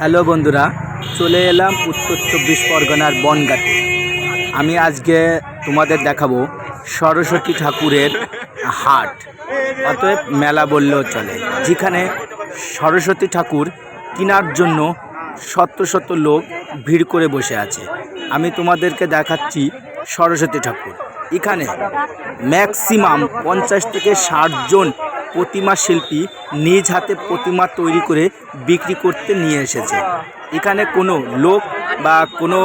Hello বন্ধুরা, চলে এলাম উত্তর চব্বিশ পরগনার বনগাতে। আমি আজকে তোমাদের দেখাবো সরস্বতী ঠাকুরের হাট, অতএব মেলা বললেও চলে, যেখানে সরস্বতী ঠাকুর কেনার জন্য শত শত লোক ভিড় করে বসে আছে। আমি তোমাদেরকে দেখাচ্ছি সরস্বতী ঠাকুর। এখানে ম্যাক্সিমাম পঞ্চাশ থেকে ষাট জন প্রতিমা শিল্পী নিজ হাতে প্রতিমা তৈরি করে বিক্রি করতে নিয়ে এসেছে। এখানে কোনো লোক বা কোনো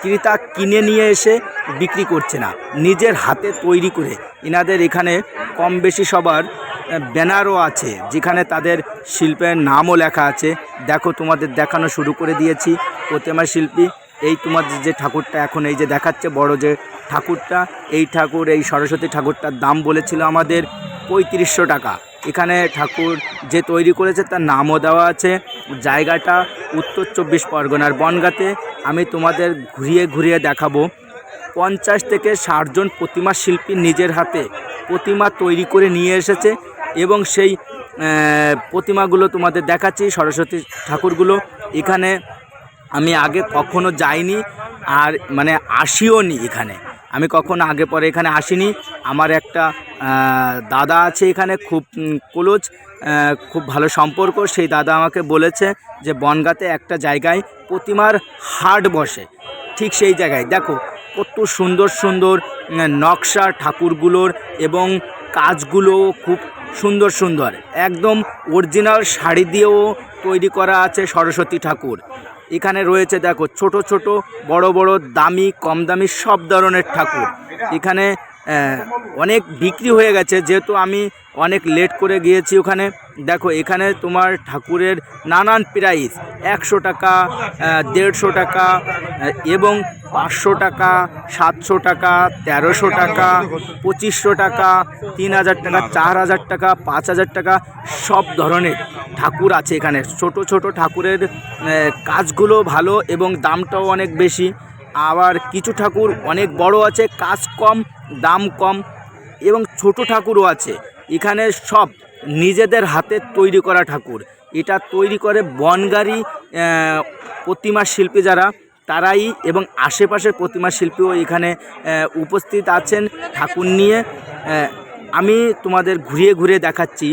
ক্রেতা কিনে নিয়ে এসে বিক্রি করছে না। নিজের হাতে তৈরি করে এনাদের এখানে কম বেশি সবার ব্যানারও আছে, যেখানে তাদের শিল্পের নামও লেখা আছে। দেখো, তোমাদের দেখানো শুরু করে দিয়েছি প্রতিমা শিল্পী। এই তোমাদের যে ঠাকুরটা এখন এই যে দেখাচ্ছে, বড় যে ঠাকুরটা, এই ঠাকুর, এই সরস্বতী ঠাকুরটার দাম বলেছিল আমাদের পঁয়ত্রিশশো টাকা। এখানে ঠাকুর যে তৈরি করেছে তার নামও দেওয়া আছে। জায়গাটা উত্তর চব্বিশ পরগনার বনগাতে। আমি তোমাদের ঘুরিয়ে ঘুরিয়ে দেখাবো। পঞ্চাশ থেকে ষাটজন প্রতিমা শিল্পী নিজের হাতে প্রতিমা তৈরি করে নিয়ে এসেছে এবং সেই প্রতিমাগুলো তোমাদের দেখাচ্ছি সরস্বতী ঠাকুরগুলো। এখানে আমি আগে কখনো যাইনি আর মানে আসিও নি এখানে। আমি কখনো আগে পরে এখানে আসিনি। আমার একটা দাদা আছে এখানে, খুব ক্লোজ খুব ভালো সম্পর্ক। সেই দাদা আমাকে বলেছে যে বনগাতে একটা জায়গায় প্রতিমার হাট বসে। ঠিক সেই জায়গায়। দেখো, কত সুন্দর সুন্দর নকশা ঠাকুরগুলোর এবং কাজগুলো খুব সুন্দর সুন্দর। একদম অরিজিনাল শাড়ি দিয়েও তৈরি করা আছে সরস্বতী ঠাকুর। এখানে রয়েছে দেখো ছোট ছোট বড় বড় দামি কম দামি সব ধরনের ঠাকুর। এখানে অনেক বিক্রি হয়ে গেছে। যেহেতু আমি অনেক লেট করে গিয়েছি ওখানে। দেখো, এখানে তোমার ঠাকুরের নানান প্রাইস একশো টাকা দেড়শো টাকা এবং পাঁচশো টাকা, সাতশো টাকা, তেরোশো টাকা, পঁচিশশো টাকা, তিন হাজার টাকা, চার হাজার টাকা, পাঁচ হাজার টাকা, সব ধরনের ঠাকুর আছে এখানে। ছোট ছোট ঠাকুরের কাজগুলো ভালো এবং দামটাও অনেক বেশি। আবার কিছু ঠাকুর অনেক বড় আছে, কাজ কম, দাম কম এবং ছোট ঠাকুরও আছে। এখানে সব নিজেদের হাতে তৈরি করা ঠাকুর। এটা তৈরি করে বনগাড়ি প্রতিমা শিল্পী যারা, তারাই এবং আশেপাশের প্রতিমা শিল্পীও এখানে উপস্থিত আছেন ঠাকুর নিয়ে। আমি তোমাদের ঘুরিয়ে ঘুরিয়ে দেখাচ্ছি।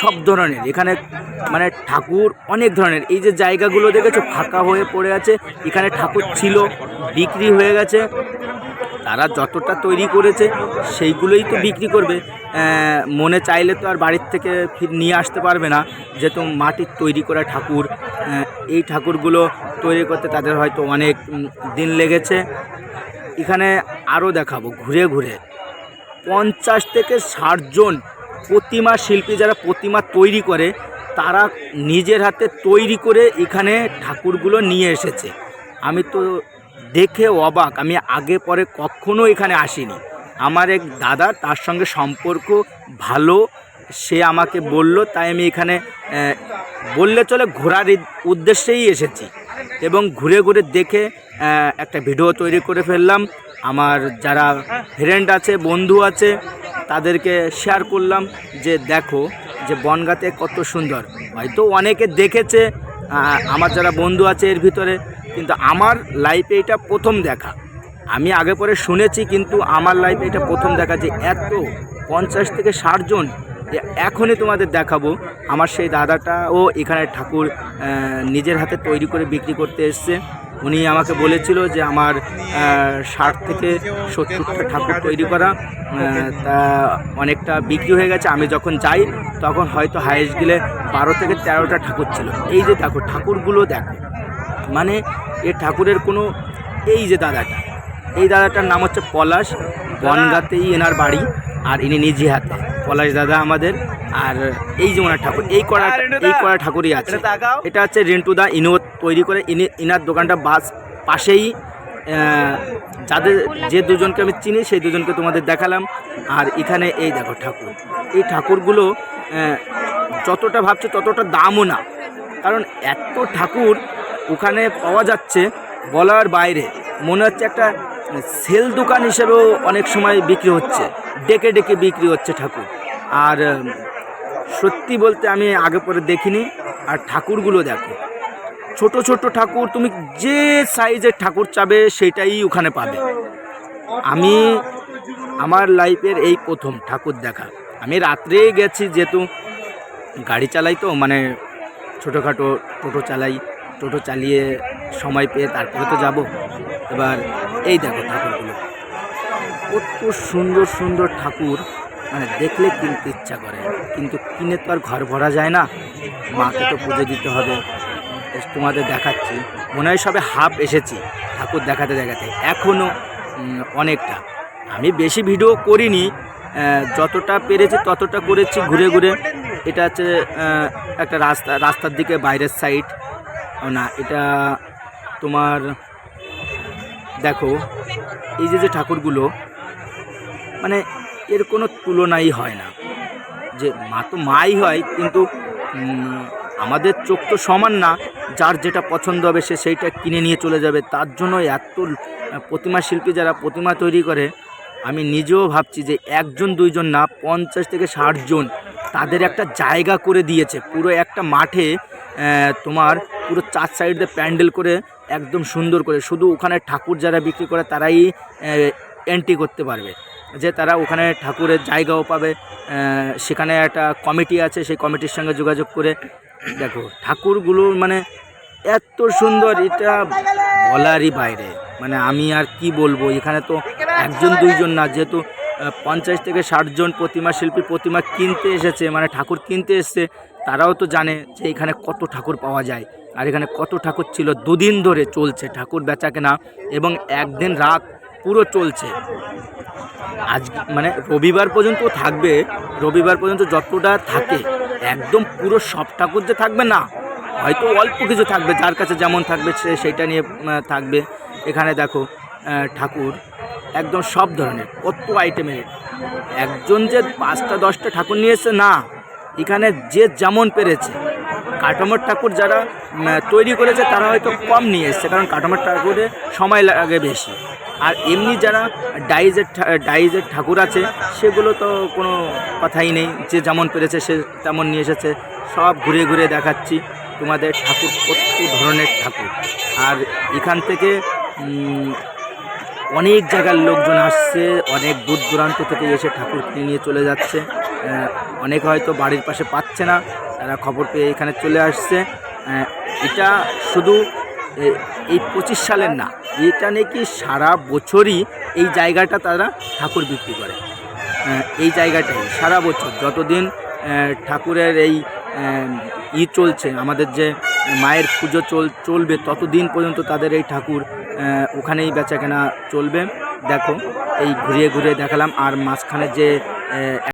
সব ধরনের। এখানে মানে ঠাকুর অনেক ধরনের। এই যে জায়গাগুলো দেখেছ, ফাঁকা হয়ে পড়ে আছে। এখানে ঠাকুর ছিল, বিক্রি হয়ে গেছে। তারা যতটা তৈরি করেছে, সেইগুলোই তো বিক্রি করবে। মনে চাইলে তো আর বাড়ির থেকে ফির নিয়ে আসতে পারবে না, যেহেতু মাটির তৈরি করা ঠাকুর। এই ঠাকুরগুলো তৈরি করতে তাদের হয়তো অনেক দিন লেগেছে। এখানে আরও দেখাবো, ঘুরে ঘুরে। পঞ্চাশ থেকে ষাটজন প্রতিমা শিল্পী যারা প্রতিমা তৈরি করে, তারা নিজের হাতে তৈরি করে এখানে ঠাকুরগুলো নিয়ে এসেছে। আমি তো দেখে অবাক, আমি আগে পরে কখনো এখানে আসিনি। আমার এক দাদা, তার সঙ্গে সম্পর্ক ভালো, সে আমাকে বলল, তাই আমি এখানে বললে চলে, ঘোরার উদ্দেশ্যেই এসেছি। এবং ঘুরে ঘুরে দেখে একটা ভিডিও তৈরি করে ফেললাম। আমার যারা ফ্রেন্ড আছে, বন্ধু আছে, তাদেরকে শেয়ার করলাম যে দেখো যে বনগাতে কত সুন্দর। হয়তো অনেকে দেখেছে আমার যারা বন্ধু আছে এর ভিতরে, কিন্তু আমার লাইফে এটা প্রথম দেখা। আমি আগে পরে শুনেছি, কিন্তু আমার লাইফে এটা প্রথম দেখা যে এত পঞ্চাশ থেকে ষাট এখনই তোমাদের দেখাবো। আমার সেই দাদাটাও এখানে ঠাকুর নিজের হাতে তৈরি করে বিক্রি করতে এসছে। উনি আমাকে বলেছিল যে আমার ষাট থেকে সত্তরটা ঠাকুর তৈরি করা তা অনেকটা বিক্রি হয়ে গেছে। আমি যখন যাই তখন হয়তো হাইয়েস্ট গেলে বারো থেকে তেরোটা ঠাকুর ছিল। এই যে দেখো ঠাকুরগুলো দেখো। মানে এ ঠাকুরের কোনো এই যে দাদাটা এই দাদাটার নাম হচ্ছে পলাশ। বনগাতেই এনার বাড়ি। আর ইনি নিজে হাতে পলাশ দাদা আমাদের আর এই যে ওনার ঠাকুর এই কড়া এই কড়া ঠাকুরই আছে। এটা হচ্ছে রিন্টু দা ইনো তৈরি করে ইনি ইনার দোকানটা বাস পাশেই যাদের যে দুজনকে আমি চিনি সেই দুজনকে তোমাদের দেখালাম। আর এখানে এই দেখো ঠাকুর। এই ঠাকুরগুলো যতটা ভাবছে ততটা দামও না। কারণ এত ঠাকুর ওখানে পাওয়া যাচ্ছে বলার বাইরে। মনে হচ্ছে একটা সেল দোকান হিসেবেও অনেক সময় বিক্রি হচ্ছে। ডেকে ডেকে বিক্রি হচ্ছে ঠাকুর। আর সত্যি বলতে আমি আগে পরে দেখিনি। আর ঠাকুরগুলো দেখো। ছোট ছোট ঠাকুর তুমি যে সাইজের ঠাকুর চাবে সেটাই ওখানে পাবে। আমি, আমার লাইফের এই প্রথম ঠাকুর দেখা। আমি রাত্রেই গেছি যেহেতু গাড়ি চালাই তো মানে ছোটোখাটো টোটো চালাই। টোটো চালিয়ে সময় পেয়ে তারপরে তো যাব। এবার এই দেখো ঠাকুরগুলো। কত সুন্দর সুন্দর ঠাকুর মানে দেখলে কিনতে ইচ্ছা করে। কিন্তু কিনে তো আর ঘর ভরা যায় না। মাকে তো পুজো দিতে হবে। তোমাদের দেখাচ্ছি। মনে হয় সবে হাফ এসেছি ঠাকুর দেখাতে দেখাতে। এখনও অনেকটা। আমি বেশি ভিডিও করিনি। যতটা পেরেছি ততটা করেছি ঘুরে ঘুরে। এটা হচ্ছে একটা রাস্তা, রাস্তার দিকে বাইরের সাইড না, এটা তোমার দেখো, এই যে যে ঠাকুরগুলো মানে এর কোনো তুলনাই হয় না। যে মা তো মাই হয়, কিন্তু আমাদের চোখ তো সমান না, যার যেটা পছন্দ হবে সে সেইটা কিনে নিয়ে চলে যাবে। তার জন্য এত প্রতিমা শিল্পী যারা প্রতিমা তৈরি করে, আমি নিজেও ভাবছি যে একজন, দুইজন না, পঞ্চাশ থেকে ষাটজন তাদের একটা জায়গা করে দিয়েছে। পুরো একটা মাঠে তোমার পুরো চার সাইডে প্যান্ডেল করে একদম সুন্দর করে, শুধু ওখানে ঠাকুর যারা বিক্রি করে তারাই এন্ট্রি করতে পারবে। যে তারা ওখানে ঠাকুরের জায়গাও পাবে সেখানে একটা কমিটি আছে, সেই কমিটির সঙ্গে যোগাযোগ করে দেখো, ঠাকুরগুলো মানে এত সুন্দর, এটা বলারই বাইরে। মানে আমি আর কি বলব, এখানে তো একজন, দুইজন না, যেহেতু পঞ্চাশ থেকে ষাট জন প্রতিমা শিল্পী প্রতিমা কিনতে এসেছে মানে ঠাকুর কিনতে এসছে, তারাও তো জানে যে এখানে কত ঠাকুর পাওয়া যায়। আর এখানে কত ঠাকুর ছিল? দুদিন ধরে চলছে। ঠাকুর বেচা কেনা এবং একদিন রাত পুরো চলছে। আজ মানে রবিবার পর্যন্ত থাকবে। রবিবার পর্যন্ত যতটা থাকে, একদম পুরো সব ঠাকুর যে থাকবে না, হয়তো অল্প কিছু থাকবে। যার কাছে যেমন থাকবে, সে সেইটা নিয়ে থাকবে। এখানে দেখো ঠাকুর একদম সব ধরনের, কত আইটেমের একজন যে পাঁচটা, দশটা ঠাকুর নিয়ে এসছে না, এখানে যে যেমন পেরেছে কাঠামোর ঠাকুর যারা তৈরি করেছে, তারা হয়তো কম নিয়ে এসছে, কারণ কাঠামোর ঠাকুরে সময় লাগে বেশি। আর এমনি যারা ডাইজের ডাইজের ঠাকুর আছে, সেগুলো তো কোনো কথাই নেই। যে যেমন পেরেছে, সে তেমন নিয়ে এসেছে। সব ঘুরে ঘুরে দেখাচ্ছি তোমাদের ঠাকুর, কত ধরনের ঠাকুর। আর এখান থেকে অনেক জায়গার লোকজন আসছে, অনেক দূর দূরান্ত থেকে এসে ঠাকুর কিনে নিয়ে চলে যাচ্ছে। অনেক হয়তো বাড়ির পাশে পাচ্ছে না। তারা খবর পেয়ে এখানে চলে আসছে। এটা শুধু এই পঁচিশ সালের না, এটা নাকি সারা বছরই এই জায়গাটা তারা ঠাকুর বিক্রি করে। এই জায়গাটাই, সারা বছর, যতদিন ঠাকুরের এই ই চলছে, আমাদের যে মায়ের পুজো চল, চলবে, ততদিন পর্যন্ত তাদের এই ঠাকুর ওখানেই বেচা কেনা চলবে। দেখো, এই ঘুরিয়ে ঘুরিয়ে দেখালাম, আর মাঝখানে যে